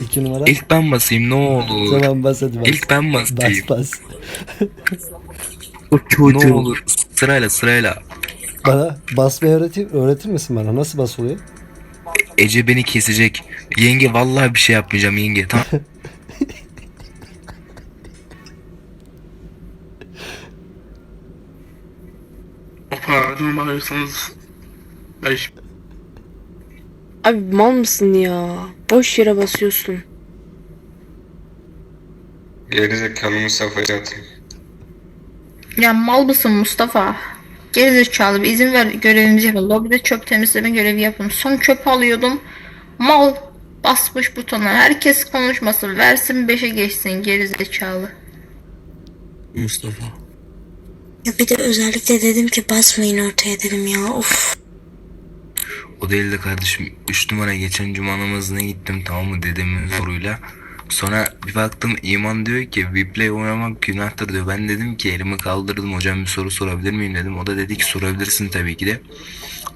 İki numara. İlk ben basayım ne olur. Tamam bas hadi bas. İlk ben basayım. Bas bas. Ne olur. Sırayla sırayla. Bana basmayı öğretir, öğretir misin bana? Nasıl basılıyor? Ece beni kesecek. Yenge vallahi bir şey yapmayacağım yenge. Tamam. Pardon. Ben ş- Abi mal mısın ya? Boş yere basıyorsun. Gerizekalı Mustafa atayım. Ya mal mısın Mustafa? Gerizekalı bir izin ver görevimizi yapalım. Lobide çöp temizleme görevi yapalım. Son çöp alıyordum. Mal basmış butona. Herkes konuşmasın. Versin 5'e geçsin gerizekalı. Mustafa. Ya bir de özellikle dedim ki basmayın ortaya dedim ya. Of. O değil de kardeşim 3 numara geçen cuma namazına gittim tamam mı dedemin soruyla. Sonra bir baktım iman diyor ki Viplay oynamak günahtır diyor. Ben dedim ki elimi kaldırdım hocam bir soru sorabilir miyim dedim. O da dedi ki sorabilirsin tabii ki de.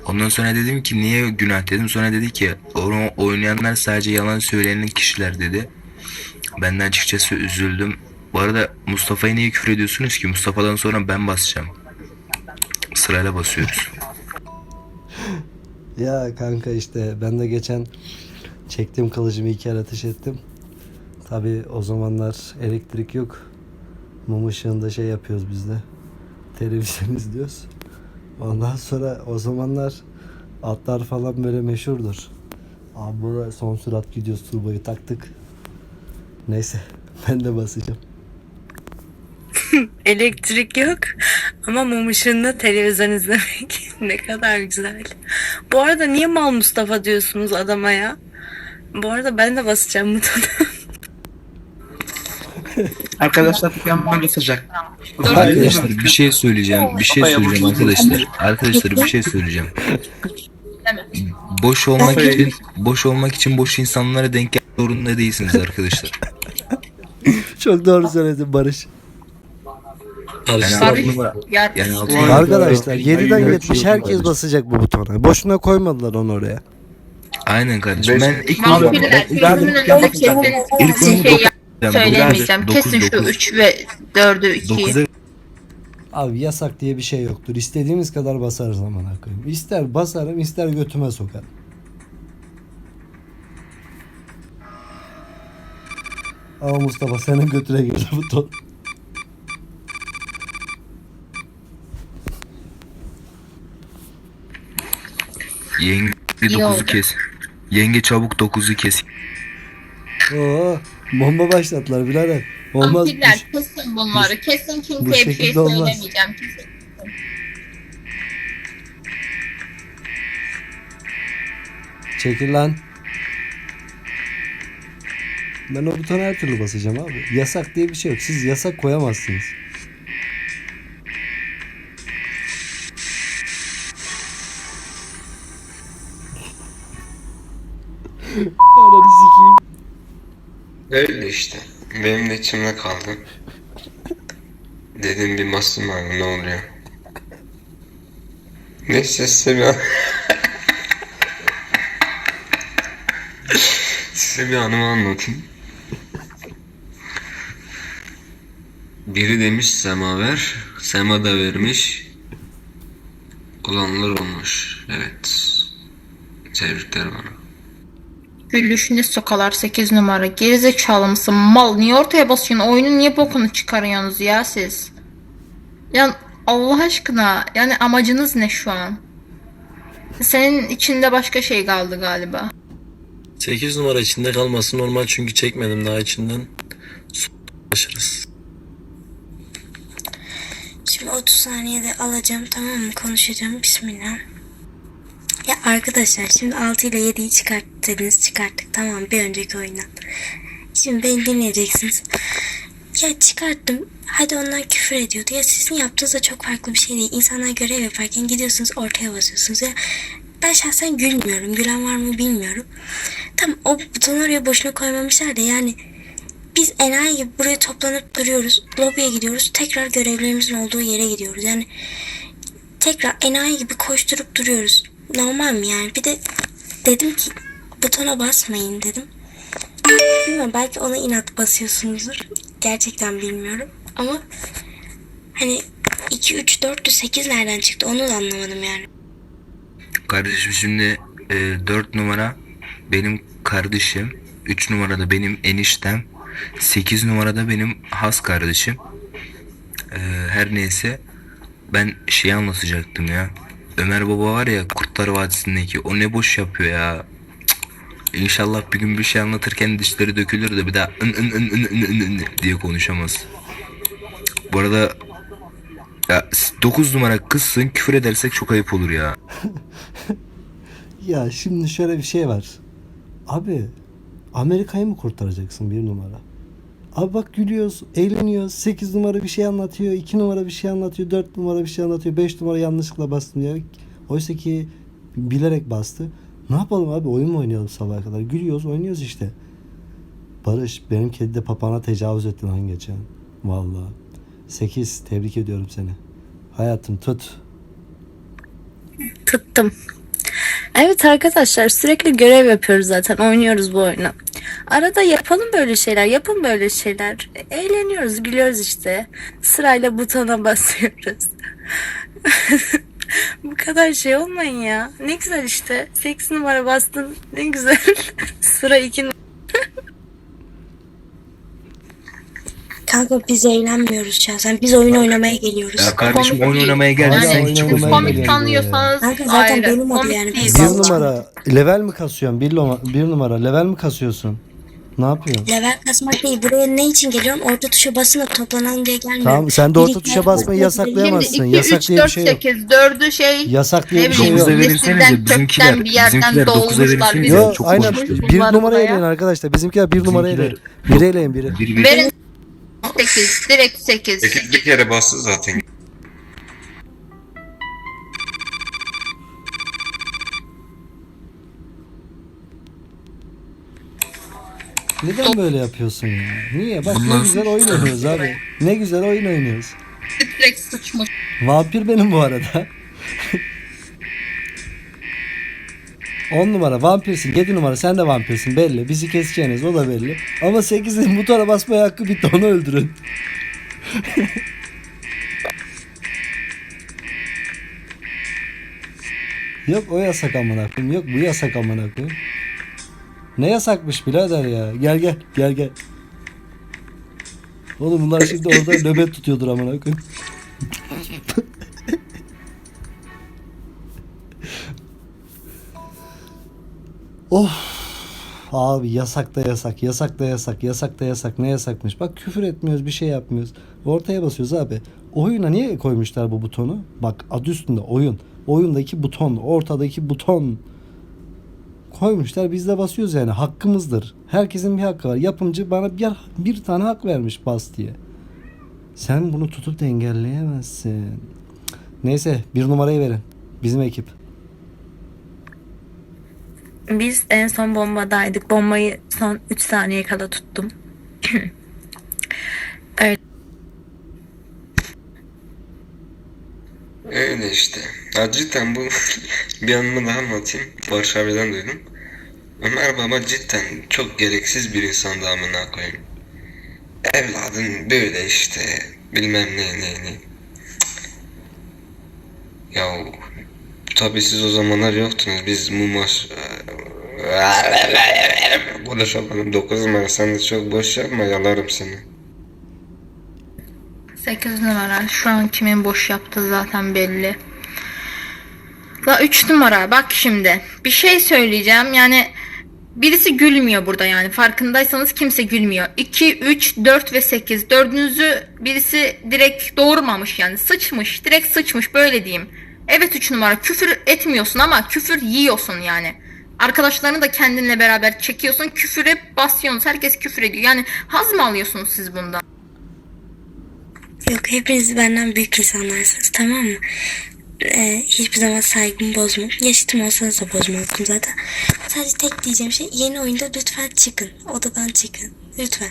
Ondan sonra dedim ki niye günah dedim. Sonra dedi ki onu oynayanlar sadece yalan söyleyen kişiler dedi. Ben de açıkçası üzüldüm. Bu arada Mustafa'ya niye küfür ediyorsunuz ki? Mustafa'dan sonra ben basacağım. Sırayla basıyoruz. Ya kanka işte ben de geçen çektim kılıcımı iki kere ateş ettim. Tabi o zamanlar elektrik yok. Mum ışığında şey yapıyoruz biz de. Televizyon izliyoruz. Ondan sonra o zamanlar atlar falan böyle meşhurdur. Abi buraya son sürat gidiyoruz turbayı taktık. Neyse ben de basacağım. Elektrik yok ama mum ışığında televizyon izlemek ne kadar güzel. Bu arada niye mal Mustafa diyorsunuz adama ya? Bu arada ben de basacağım butona. Arkadaşlar mükemmel basacak. Arkadaşlar bir şey söyleyeceğim. Bir şey söyleyeceğim arkadaşlar. Arkadaşlar bir şey söyleyeceğim. Boş olmak için boş olmak için boş insanlara denk gelmek zorunda değilsiniz arkadaşlar. Çok doğru söyledin Barış. Yani Arkadaşlar 7'den Aynen. 70 herkes basacak bu butona. Boşuna koymadılar onu oraya. Aynen kardeşim. Ben ilk Vampirler önünde kesin şey söylemeyeceğim. Kesin şu dokuz. 3 ve 4'ü 2'yi. 9'a Abi yasak diye bir şey yoktur. İstediğimiz kadar basarız amına koyayım. İster basarım ister götüme sokarım. Ama Mustafa senin götüne girdi buton. Yenge İyi 9'u oldu. kes. Yenge çabuk 9'u kes. Oo, bomba başlattılar birader. Olmaz. Vampirler kesin bunları. Kesin bu kimseye bir şey şekilde olmaz. söylemeyeceğim. Kesin. Çekil lan. Ben o butona her türlü basacağım abi. Yasak diye bir şey yok. Siz yasak koyamazsınız. Ananı sikeyim. Öyle işte. Benim de içimde kaldı. Dedim bir basın var ne oluyor? Neyse size bir Size bir anımı anlatayım. Biri demiş semaver, sema da vermiş. Olanlar olmuş. Evet. Tebrikler bana. Gülüşüne sokalar 8 numara. Gerizekalı mısın? Mal. Niye ortaya basıyorsun? Oyunun niye bokunu çıkarıyorsunuz ya siz? Ya Allah aşkına. Yani amacınız ne şu an? Senin içinde başka şey kaldı galiba. 8 numara içinde kalması normal çünkü çekmedim daha içinden. Başarız. Şimdi 30 saniyede alacağım tamam mı? Konuşacağım. Bismillah. Ya arkadaşlar şimdi 6 ile 7'yi çıkarttınız çıkarttık tamam bir önceki oyundan. Şimdi beni dinleyeceksiniz. Ya çıkarttım. Hadi onlar küfür ediyordu. Ya sizin yaptığınız da çok farklı bir şey değil. İnsanlar görev yaparken gidiyorsunuz ortaya basıyorsunuz. Ya ben şahsen gülmüyorum. Gülen var mı bilmiyorum. Tamam o butonu oraya boşuna koymamışlar da yani biz enayi gibi buraya toplanıp duruyoruz. Lobiye gidiyoruz. Tekrar görevlerimizin olduğu yere gidiyoruz. Yani tekrar enayi gibi koşturup duruyoruz. Normal mi yani? Bir de dedim ki butona basmayın dedim. Bilmiyorum belki ona inat basıyorsunuzdur. Gerçekten bilmiyorum. Ama hani 2, 3, 4, 8 nereden çıktı onu da anlamadım yani. Kardeşim şimdi e, 4 numara benim kardeşim. 3 numarada benim eniştem. 8 numarada benim has kardeşim. E, her neyse ben şey anlatacaktım ya. Ömer Baba var ya Kurtlar Vadisi'ndeki o ne boş yapıyor ya. Cık. İnşallah bir gün bir şey anlatırken dişleri dökülür de bir daha ın ın ın ın ın ın ın diye konuşamaz. Bu arada ya 9 numara kızsın küfür edersek çok ayıp olur ya. Ya şimdi şöyle bir şey var. Abi Amerika'yı mı kurtaracaksın bir numara? Abi bak gülüyoruz, eğleniyoruz. 8 numara bir şey anlatıyor, 2 numara bir şey anlatıyor, 4 numara bir şey anlatıyor, 5 numara yanlışlıkla bastım diyor. Oysa ki bilerek bastı. Ne yapalım abi oyun mu oynayalım sabaha kadar? Gülüyoruz, oynuyoruz işte. Barış benim kedi de papağana tecavüz etti lan geçen. Vallahi. 8 tebrik ediyorum seni. Hayatım tut. Tuttum. Evet arkadaşlar sürekli görev yapıyoruz zaten. Oynuyoruz bu oyunu. Arada yapalım böyle şeyler. Yapın böyle şeyler. Eğleniyoruz, gülüyoruz işte. Sırayla butona basıyoruz. bu kadar şey olmayın ya. Ne güzel işte. 8 numara bastın. Ne güzel. Sıra 2 Kanka biz eğlenmiyoruz şahsen. Biz oyun oynamaya geliyoruz. Ya kardeşim Komik oyun değil. oynamaya Yani geldiysen oynamaya kızma. geldi. Komik sanıyorsanız Kanka zaten ayrı. benim adı Komik yani. değil. Bir numara level mi kasıyorsun? Bir, loma- bir numara level mi kasıyorsun? Ne yapıyorsun? Level kasmak değil. Buraya ne için geliyorum? Orta tuşa basın toplanan diye gelmiyorum. Tamam sen de orta tuşa basmayı Şimdi yasaklayamazsın. 2, Yasak 3, diye bir 4, şey yok. 8, 4'ü şey Yasak diye bir şey yok. Dokuza verirsenize, bizimkiler- kökten bir yerden bizimkiler dokuza doğmuşlar. verirsenize. Biz Yo çok aynen bir Bunlar numara eleyin arkadaşlar. Bizimkiler bir numara Bizimkiler- eleyin. Bir eleyin biri. Bir, bir, Verin 8, direkt 8. Sekiz bir kere bastı zaten. Neden böyle yapıyorsun ya? Niye? Bak ne güzel oyun oynuyoruz abi. Ne güzel oyun oynuyoruz. Direkt sıçmış. Vampir benim bu arada. 10 numara vampirsin. 7 numara sen de vampirsin belli. Bizi keseceğiniz o da belli. Ama 8'in butona basmaya hakkı bitti onu öldürün. Yok o yasak amına koyayım. Yok bu yasak amına koyayım. Ne yasakmış birader ya. Gel gel gel gel. Oğlum bunlar şimdi orada nöbet tutuyordur amına koyayım. Of. Abi yasak da yasak, yasak da yasak, yasak da yasak. Ne yasakmış? Bak küfür etmiyoruz, bir şey yapmıyoruz. Ortaya basıyoruz abi. Oyuna niye koymuşlar bu butonu? Bak adı üstünde oyun. Oyundaki buton, ortadaki buton. Koymuşlar biz de basıyoruz yani hakkımızdır. Herkesin bir hakkı var. Yapımcı bana bir, bir tane hak vermiş bas diye. Sen bunu tutup da engelleyemezsin. Neyse bir numarayı verin. Bizim ekip. Biz en son bombadaydık. Bombayı son 3 saniye kala tuttum. Öyle işte. Ya cidden bu bir anımı daha anlatayım. Barış abiden duydum. Ömer baba cidden çok gereksiz bir insandı amına koyayım. Evladın böyle işte bilmem ne ne ne. Ya tabi siz o zamanlar yoktunuz. Biz Mumaş konuşamadım. 9 numara sen de çok boş yapma yalarım seni. 8 numara. Şu an kimin boş yaptığı zaten belli. La 3 numara bak şimdi. Bir şey söyleyeceğim. Yani birisi gülmüyor burada yani. Farkındaysanız kimse gülmüyor. 2, 3, 4 ve 8. Dördünüzü birisi direkt doğurmamış yani. Sıçmış. Direkt sıçmış böyle diyeyim. Evet 3 numara. Küfür etmiyorsun ama küfür yiyorsun yani. Arkadaşlarını da kendinle beraber çekiyorsun. Küfüre basıyorsunuz. Herkes küfür ediyor. Yani haz mı alıyorsunuz siz bundan? Yok hepiniz benden büyük insanlarsınız tamam mı? Ee, hiçbir zaman saygımı bozmam. Yaşıtım olsanız da bozmazdım zaten. Sadece tek diyeceğim şey yeni oyunda lütfen çıkın. Odadan çıkın. Lütfen.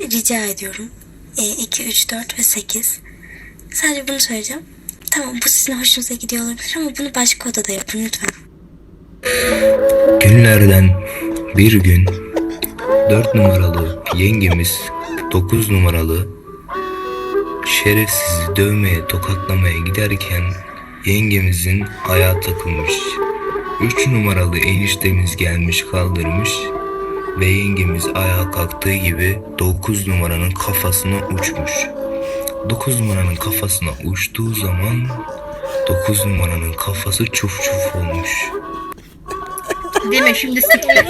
Rica ediyorum. Ee, 2, 3, 4 ve 8. Sadece bunu söyleyeceğim. Tamam bu sizin hoşunuza gidiyor olabilir ama bunu başka odada yapın lütfen. Günlerden bir gün 4 numaralı yengemiz 9 numaralı şerefsizi dövmeye tokatlamaya giderken yengemizin ayağı takılmış. 3 numaralı eniştemiz gelmiş kaldırmış ve yengemiz ayağa kalktığı gibi 9 numaranın kafasına uçmuş. 9 numaranın kafasına uçtuğu zaman 9 numaranın kafası çuf çuf olmuş. Değil mi? Şimdi siktir.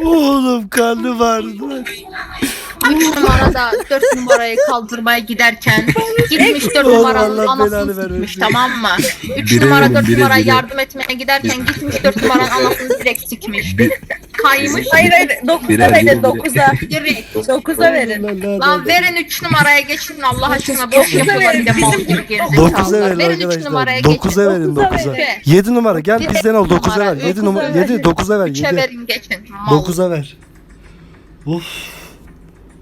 Oğlum karnım ağrıdı lan. 3 numarada 4 numarayı kaldırmaya giderken gitmiş 4 Oğlum numaranın Allah belanı anasını vermesin. sikmiş tamam mı? 3 Bire numara verin, 4 bire, numara bire. yardım etmeye giderken gitmiş 4 numaranın anasını direkt sikmiş. Bir- Kaymış. Hayır hayır 9'a Birer, verin birer. 9'a. Direkt. 9'a verin. Lan, verin 3 numaraya geçin Allah aşkına boş yapıyorlar verin, bir de mal bizim- gibi Dokuza gerizekalılar. verin Verin 3 numaraya arkadaşlar. geçin. 9'a verin Dokuza 9'a. verin. 7 numara gel Direkt bizden ol 9'a ver. numara, 7 numara dokuza 7 verin. 9'a ver. 3'e 7. verin geçin. Mal. 9'a ver. Of.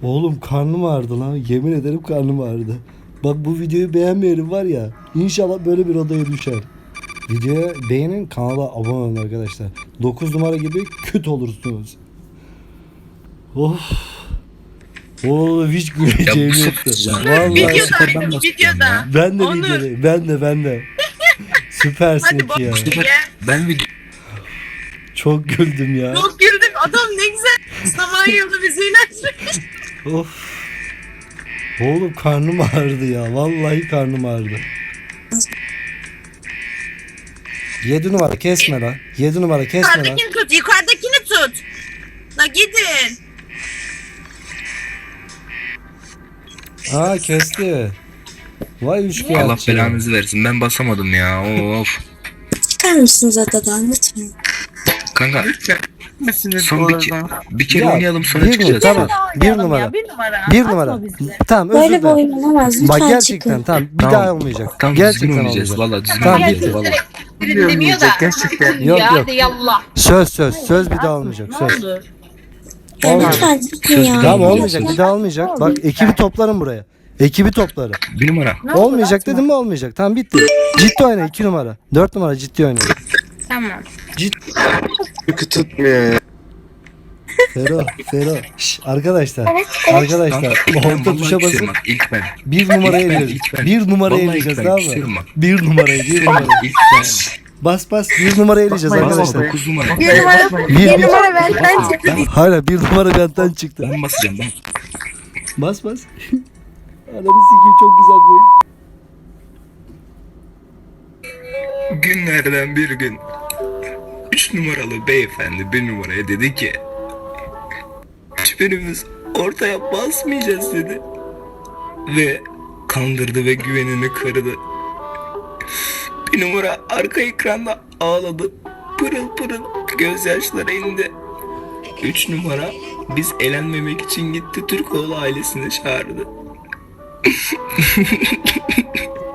Oğlum karnım ağrıdı lan. Yemin ederim karnım ağrıdı. Bak bu videoyu beğenmeyelim var ya. İnşallah böyle bir odaya düşer. Videoya beğenin kanala abone olun arkadaşlar. 9 numara gibi kötü olursunuz. Of. Oğlum hiç güleceğim yoktu. Vallahi Videoda, videoda. ben de Onur. videodayım. Ben de ben de. Süpersin Hadi ki ya. bak ya. Ben bir Çok güldüm ya. Çok güldüm. Adam ne güzel Samanyolu müziğini açmış. Of. Oğlum karnım ağrıdı ya. Vallahi karnım ağrıdı. 7 numara kesme lan. 7 numara kesme lan. Yukarıdakini tut. Yukarıdakini tut. La gidin. Aa kesti. Vay üç Allah kağıtçı. belanızı versin. Ben basamadım ya. Of. Çıkar mısınız odadan lütfen? Kanka Mesiniz son bir, ke- bir kere Ya, oynayalım sonra bir çıkacağız. numara, tamam. Bir numara. Bir numara. Bir Atma numara. bizi. Tamam özür Böyle bir dilerim. oyun olamaz lütfen Bak gerçekten çıkın. tamam bir Tamam. daha olmayacak. Tamam düzgün gerçekten oynayacağız. olmayacak. Valla düzgün Tamam, oynayacağız. bitti. Valla. Birini demiyor da. Gerçekten. Yok, ya yok. yallah. Söz söz söz bir daha olmayacak söz. Ya Olmayacak. lütfen çıkın Söz ya. bir Tamam olmayacak bir daha olmayacak. Bak ekibi toplarım buraya. Ekibi toplarım. Bir numara. Olmayacak dedim mi olmayacak. Tamam bitti. Ciddi oyna 2 numara. 4 numara ciddi oyna. Tamam. Çünkü tutmuyor ya. Fero, Fero. Şş, arkadaşlar. Arkadaşlar. Orta tuşa bak, ilk ben. bir numaraya ben. Bir numaraya ben, tamam mı? Bir numarayı, bir. İlk ben. Bas bas bir numaraya eleyeceğiz arkadaşlar. 9 numara. Bir numara, Bir, bir bir. numara benden çıktı. Hala bir numara benden çıktı. Ben basacağım ben. Bas bas. Ananı sikeyim çok güzel bir oyun. Günlerden bir gün 3 numaralı beyefendi bir numaraya dedi ki Hiçbirimiz ortaya basmayacağız dedi. Ve kandırdı ve güvenini kırdı. Bir numara arka ekranda ağladı. Pırıl pırıl gözyaşları indi. 3 numara biz elenmemek için gitti Türkoğlu ailesini çağırdı.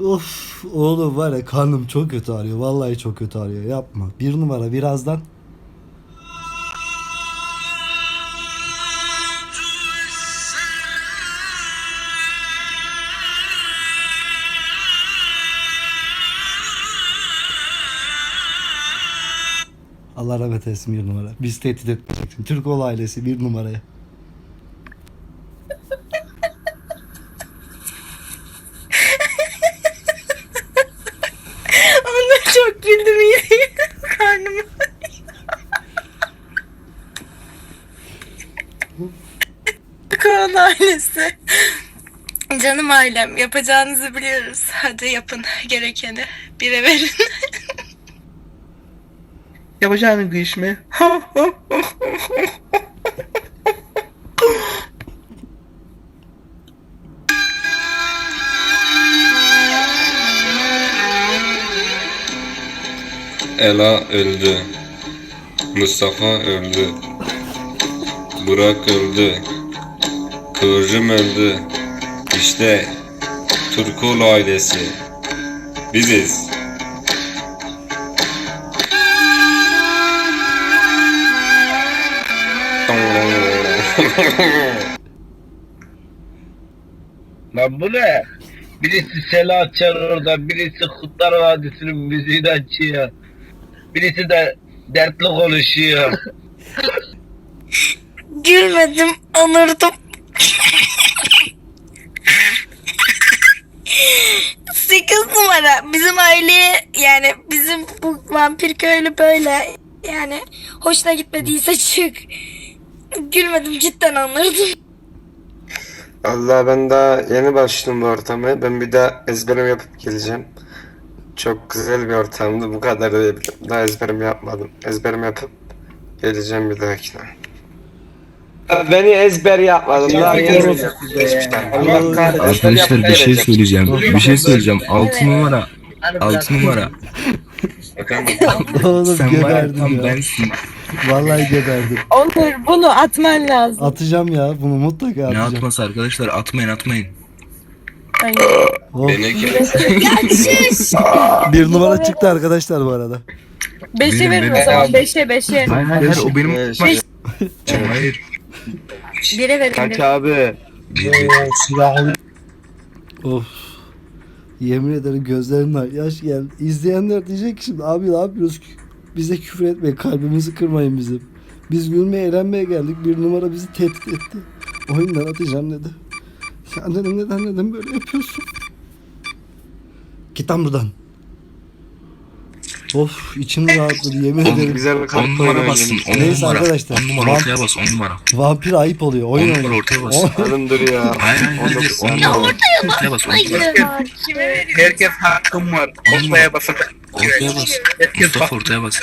Of oğlum var ya karnım çok kötü ağrıyor. Vallahi çok kötü ağrıyor. Yapma. Bir numara birazdan. Allah rahmet eylesin bir numara. Biz tehdit etmeyeceksin. Türkoğlu ailesi bir numaraya. Ondan çok güldüm yine. Karnım Kaan ailesi. Canım ailem yapacağınızı biliyoruz. Hadi yapın gerekeni. Bire verin. Yapacağın mi? Ela öldü. Mustafa öldü. Burak öldü. Kıvırcım öldü. İşte Turkoğlu ailesi. Biziz. Lan bu ne? Birisi sela açar orada, birisi Kutlar Vadisi'nin müziğini açıyor. Birisi de dertli konuşuyor. Gülmedim, anırdım. Sekiz numara bizim aileye yani bizim bu vampir köylü böyle yani hoşuna gitmediyse çık. Gülmedim cidden anırdım. Allah ben daha yeni başladım bu ortama. Ben bir daha ezberim yapıp geleceğim. Çok güzel bir ortamdı. Bu kadar diyebilirim. Daha ezberim yapmadım. Ezberim yapıp geleceğim bir dahakine. Beni ezber yapmadım. Allah kahretsin. Arkadaşlar bir şey söyleyeceğim. Bir şey söyleyeceğim. 6 numara. 6 numara. Oğlum Sen var ya geberdim tam ya. bensin. Vallahi geberdim. Onur bunu atman lazım. Atacağım ya bunu mutlaka Ne atacağım. atması arkadaşlar atmayın atmayın. Oh, Beni bir numara çıktı arkadaşlar bu arada. Beşe Verin, o zaman beşe beşe. Hayır hayır hayır o benim. Beş. Hayır. Bire verin. Kaç bire. abi? Of. Yemin ederim gözlerimden yaş geldi. İzleyenler diyecek ki şimdi abi ne yapıyoruz? Bize küfür etmeyin. Kalbimizi kırmayın bizim. Biz gülmeye eğlenmeye geldik. Bir numara bizi tehdit etti. Oyundan atacağım dedi. Ya dedim neden neden böyle yapıyorsun? Git lan buradan. Of içim rahatladı yemin On- ederim. Güzel bir 10 kart numara bassın. 10 Neyse numara. arkadaşlar. 10 numara ortaya bas 10 numara. Vampir ayıp oluyor. Oyun On numara ortaya bas. Hanım dur ya. Hayır hayır hayır. 19 10 saniye. numara ortaya bas. 10 numara. Herkes hakkım var. Ortaya basın. Ortaya bas. Herkes ortaya bas.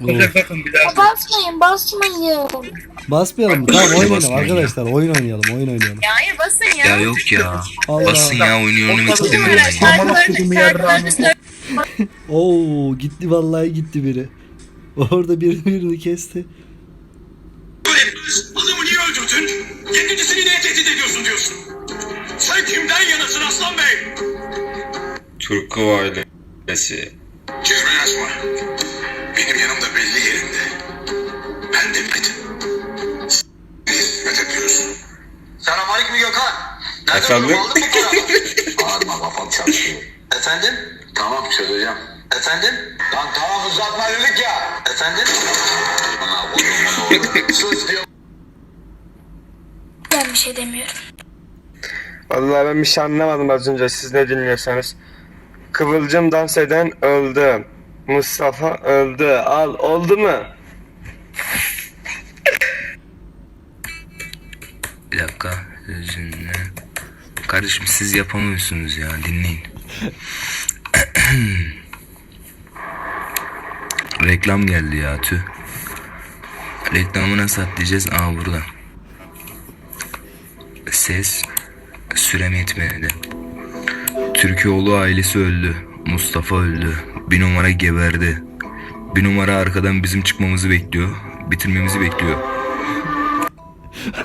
Of. Bakın bir daha. Basmayın, basmayın. Basmayalım mı? Tamam oynayalım Basmayın ya. arkadaşlar. Oyun oynayalım. Oyun oynayalım. Ya hayır basın ya. Ya yok ya. Allah. Basın ya oyunu oynamak istemiyorum ben. Şarkılarını şarkılarını söyle. Oo gitti vallahi gitti biri. Orada biri birini kesti. Adamı niye öldürdün? Yedincisini niye tehdit ediyorsun diyorsun? Sen kimden yanasın Aslan Bey? Turku ailesi. Çizme yazma. Benim yanımda belli yerinde. Ben de Metin. Ne hizmet ediyorsun? Sen Malik mi Gökhan? Nereden Efendim? aldın bu paraları? Bağırma kafam çarpıyor. Efendim? Tamam söyleyeceğim. Efendim? Lan tamam uzatma dedik ya. Efendim? Bana vurma Sus diyor. Ben bir şey demiyorum. Vallahi ben bir şey anlamadım az önce siz ne dinliyorsanız. Kıvılcım dans eden öldü. Mustafa öldü. Al oldu mu? Bir dakika. Sözünle. Kardeşim siz yapamıyorsunuz ya dinleyin. Reklam geldi ya tüh. Reklamı nasıl atlayacağız? Aa burada. Ses sürem yetmedi. Türkoğlu ailesi öldü. Mustafa öldü. Bir numara geberdi. Bir numara arkadan bizim çıkmamızı bekliyor. Bitirmemizi bekliyor.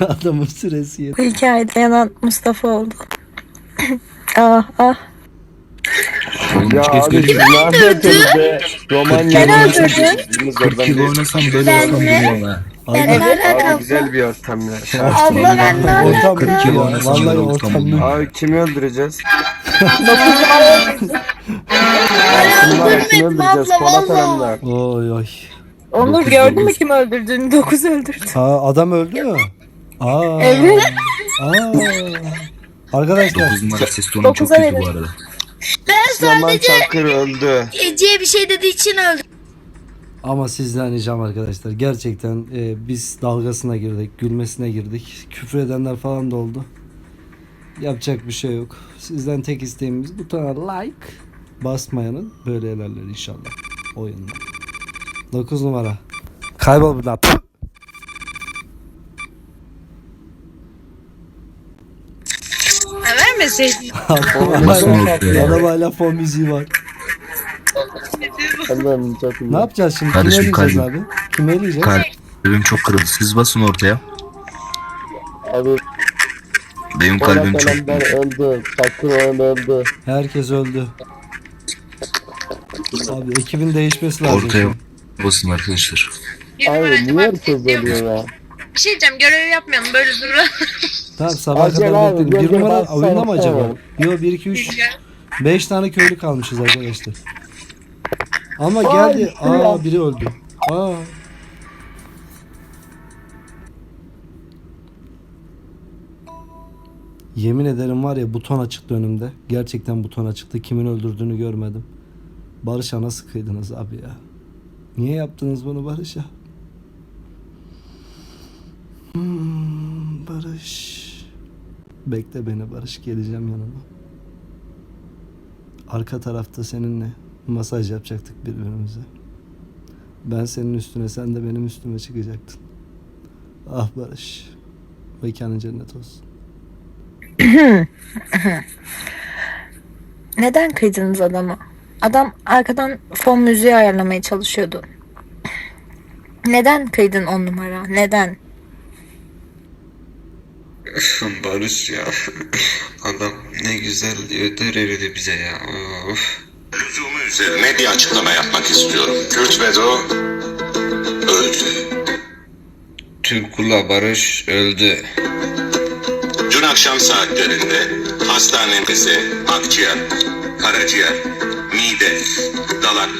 Adamın süresi yet. Bu hikayede yanan Mustafa oldu. ah ah. Oğlum bir şey söyleyeyim mi? ne yapıyorsunuz be? Roman Kırk yıl yazmışsınız. oynasam, Biz 40 oradan yıl oynasam böyle Ben olsam mi? biliyorum ha. Ben Abi, nereden Abi güzel bir ortam ya. Abla ben ne ortam yıl ya. Vallahi ortam bitti. Abi kimi öldüreceğiz? Kim var? Kimi öldürmedim öldüreceğiz? abla Polat valla. Alemdar. Oy oy. Onur gördün mü kim öldürdüğünü? Dokuz öldürdü. Ha adam öldü mü? Aa. Evet. Aa. Arkadaşlar 9 numara ses tonu çok Dokuza kötü verin. bu arada. Süleyman Çakır öldü. Ece'ye bir şey dediği için öldü. Ama sizden ricam arkadaşlar gerçekten e, biz dalgasına girdik, gülmesine girdik. Küfür edenler falan da oldu. Yapacak bir şey yok. Sizden tek isteğimiz butona like basmayanın böyle ilerler inşallah oyunda. 9 numara. Kaybol buradan. Puh! Vermeseydin. Hala fon müziği var. Allah'ım çok iyi. Ne yapacağız şimdi? Kardeşim, Kime eleyeceğiz kalbim. abi? Kime eleyeceğiz? Kalbim çok kırıldı. Siz basın ortaya. Abi Benim kalbim çok öldü. Çakır öldü. Herkes öldü. Abi ekibin değişmesi lazım. ortaya basın arkadaşlar. Abi niye herkes ölüyor ya? Bir şey diyeceğim görev yapmayalım böyle durun. Tamam sabah Acele kadar abi, bekledim. Bir numara baksana, oyunda mı acaba? tamam. Yo 1 2 3 5 tane köylü kalmışız arkadaşlar. Ama Ay, geldi. şuraya. Aa biri öldü. Aa. Yemin ederim var ya buton açıktı önümde. Gerçekten buton açıktı. Kimin öldürdüğünü görmedim. Barış'a nasıl kıydınız abi ya? Niye yaptınız bunu Barış'a? Hmm, Barış. Bekle beni Barış geleceğim yanına. Arka tarafta seninle masaj yapacaktık birbirimize. Ben senin üstüne sen de benim üstüme çıkacaktın. Ah Barış. Mekanın cennet olsun. Neden kıydınız adama? Adam arkadan fon müziği ayarlamaya çalışıyordu. Neden kıydın on numara? Neden? Barış ya. Adam ne güzel öder evde bize ya. Of. Üzerine bir açıklama yapmak istiyorum. Kürt Bedo öldü. Türkula Barış öldü. Dün akşam saatlerinde hastanemize akciğer, karaciğer, mide, dalak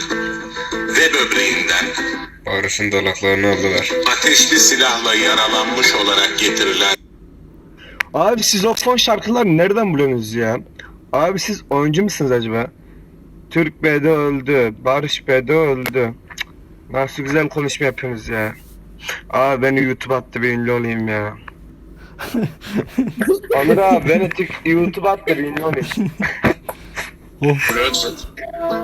ve böbreğinden Barış'ın dalaklarını aldılar. ateşli silahla yaralanmış olarak getirilen Abi siz o fon şarkıları nereden buluyorsunuz ya? Abi siz oyuncu musunuz acaba? Türk B'de öldü. Barış B'de öldü. Nasıl güzel konuşma yapıyorsunuz ya. Abi beni YouTube attı bir ünlü olayım ya. Onur abi beni Türk YouTube attı bir ünlü olayım.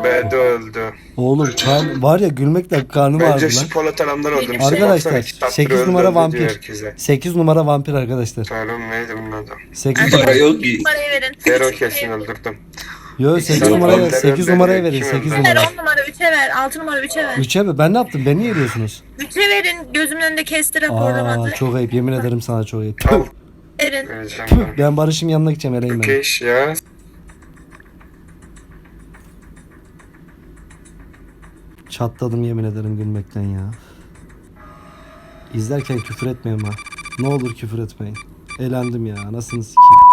B'de öldü. Oğlum kan, var ya gülmekten karnım Bence ağrıdı lan. Spor alandan öldüm. Arkadaşlar, Baksana, iki tatlı 8 öldü, numara vampir. diyor herkese. 8 numara vampir arkadaşlar. Oğlum neydi bunun adı? 8 Para yok ki. Numarayı verin. Zero kesin öldürdüm. Yo 8 Sen numaraya vampir 8 öldürdün, numaraya verin kim 8 öldürdü? Ver numara. 10 numara 3'e ver. 6 numara 3'e ver. 3'e mi? Ben ne yaptım? Beni niye yeriyorsunuz? 3'e verin. Gözümün önünde kesti raporlamadı. Aa çok ayıp yemin ederim sana çok ayıp. Tüh, Verin. Vereceğim tüh. ben. Ben Barış'ın yanına gideceğim Eray'ım ben. Keş ya. Çatladım yemin ederim gülmekten ya. İzlerken küfür etmeyin ha. Ne olur küfür etmeyin. Elendim ya. Anasını sikeyim.